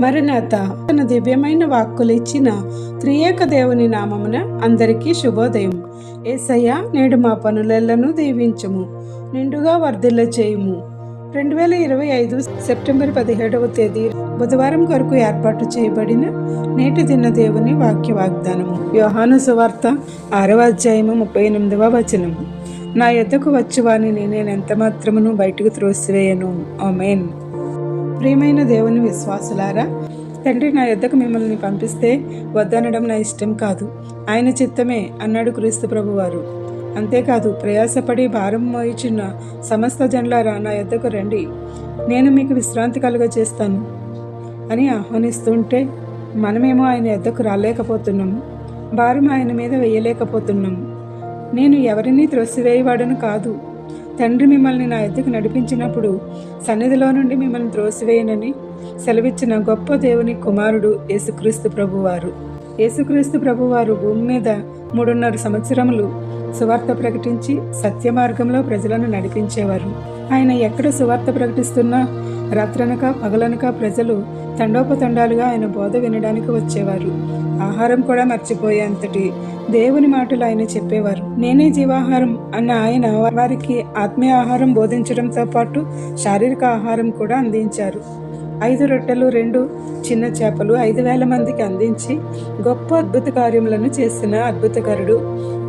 మరణాత తన దివ్యమైన వాక్కులు ఇచ్చిన త్రియేక దేవుని నామమున అందరికీ శుభోదయం. ఏసయ్య నేడు మా పనులెల్లను దీవించము నిండుగా వర్ధిల్ల చేయుము. రెండు వేల ఇరవై ఐదు సెప్టెంబర్ పదిహేడవ తేదీ బుధవారం కొరకు ఏర్పాటు చేయబడిన నేటి దిన దేవుని వాక్య వాగ్దానము యోహాను సువార్త ఆరవ అధ్యాయము ముప్పై ఎనిమిదవ వచనము నా ఎద్దకు వచ్చువాని నేను ఎంత మాత్రమును బయటకు త్రోసివేయను? ఆమెన్. ప్రియమైన దేవుని విశ్వాసులారా తండ్రి నా యొద్దకు మిమ్మల్ని పంపిస్తే వద్దనడం నా ఇష్టం కాదు. ఆయన చిత్తమే అన్నాడు క్రీస్తు ప్రభువారు. అంతేకాదు ప్రయాసపడి భారం మోయిచున్న సమస్త జనులారా నా యొద్దకు రండి. నేను మీకు విశ్రాంతి కలుగ చేస్తాను అని ఆహ్వానిస్తుంటే మనమేమో ఆయన యొద్దకు రాలేకపోతున్నాము భారం ఆయన మీద వేయలేకపోతున్నాము నేను ఎవరినీ త్రొసివేయవాడను కాదు. తండ్రి మిమ్మల్ని నా ఎద్దుకు నడిపించినప్పుడు సన్నిధిలో నుండి మిమ్మల్ని త్రోసివేయనని సెలవిచ్చిన గొప్ప దేవుని కుమారుడు యేసుక్రీస్తు ప్రభువారు. యేసుక్రీస్తు ప్రభువారు భూమి మీద మూడున్నర సంవత్సరములు సువార్త ప్రకటించి సత్య మార్గంలో ప్రజలను నడిపించేవారు. ఆయన ఎక్కడ సువార్త ప్రకటిస్తున్నా రాత్రనక పగలనక ప్రజలు తండోపతండాలుగా ఆయన బోధ వినడానికి వచ్చేవారు. ఆహారం కూడా మర్చిపోయేంతటి దేవుని మాటలు ఆయన చెప్పేవారు. నేనే జీవాహారం అన్న ఆయన వారికి ఆత్మీయ ఆహారం బోధించడంతో పాటు శారీరక ఆహారం కూడా అందించారు. ఐదు రొట్టెలు రెండు చిన్న చేపలు ఐదు వేల మందికి అందించి గొప్ప అద్భుత కార్యములను చేసిన అద్భుతకరుడు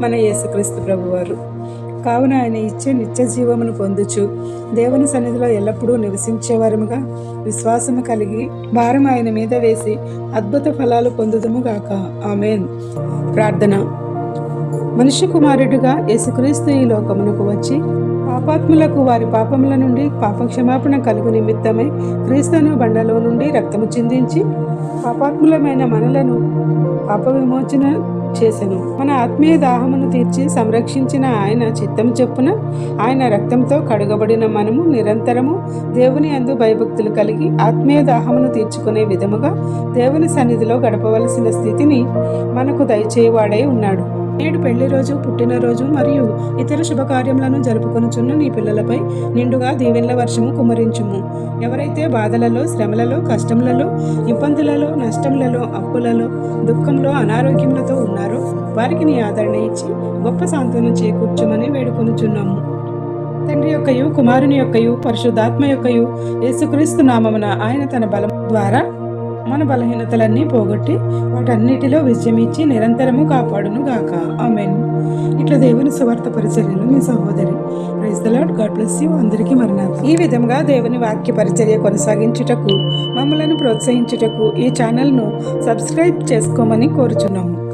మన యేసుక్రీస్తు ప్రభువారు. కావున ఆయన ఇచ్చే నిత్య జీవమును పొందుచు. దేవుని సన్నిధిలో ఎల్లప్పుడూ నివసించేవారముగా విశ్వాసము కలిగి భారం ఆయన మీద వేసి అద్భుత ఫలాలు పొందుదముగాక ఆమెన్. ప్రార్థన. మనుష్య కుమారుడుగా యేసుక్రీస్తు ఈ లోకమునకు వచ్చి పాపాత్ములకు వారి పాపముల నుండి పాపక్షమాపణ కలుగు నిమిత్తమై క్రీస్తును బండలో నుండి రక్తము చిందించి పాపాత్ములమైన మనలను పాప విమోచన చేసెను. మన ఆత్మీయ దాహమును తీర్చి సంరక్షించిన ఆయన చిత్తం చెప్పున ఆయన రక్తంతో కడుగబడిన మనము నిరంతరము దేవుని అందు భయభక్తులు కలిగి ఆత్మీయ దాహమును తీర్చుకునే విధముగా దేవుని సన్నిధిలో గడపవలసిన స్థితిని మనకు దయచేయవాడై ఉన్నాడు. నేడు పెళ్ళి రోజు పుట్టినరోజు మరియు ఇతర శుభకార్యములను జరుపుకొనుచున్న నీ పిల్లలపై నిండుగా దీవెనల వర్షము కుమరించుము. ఎవరైతే బాధలలో శ్రమలలో కష్టములలో ఇబ్బందులలో నష్టములలో అప్పులలో దుఃఖంలో అనారోగ్యములతో ఉన్నారో వారికి నీ ఆదరణ ఇచ్చి గొప్ప సాంత్వనం చేకూర్చుమని వేడుకొనుచున్నాము. తండ్రి యొక్కయు కుమారుని యొక్కయు పరిశుద్ధాత్మ యొక్కయు యేసుక్రీస్తు నామమున ఆయన తన బలం ద్వారా మన బలహీనతలన్నీ పోగొట్టి వాటన్నిటిలో విజయమిచ్చి నిరంతరము కాపాడును గాక. ఆమెన్. ఇట్లా దేవుని సువార్త పరిచర్యలు మీ సహోదరి. Praise the Lord God bless you అందరికీ మరణాలు. ఈ విధంగా దేవుని వాక్య పరిచర్య కొనసాగించుటకు మమ్మలను ప్రోత్సహించుటకు ఈ ఛానల్ను సబ్స్క్రైబ్ చేసుకోమని కోరుచున్నాము.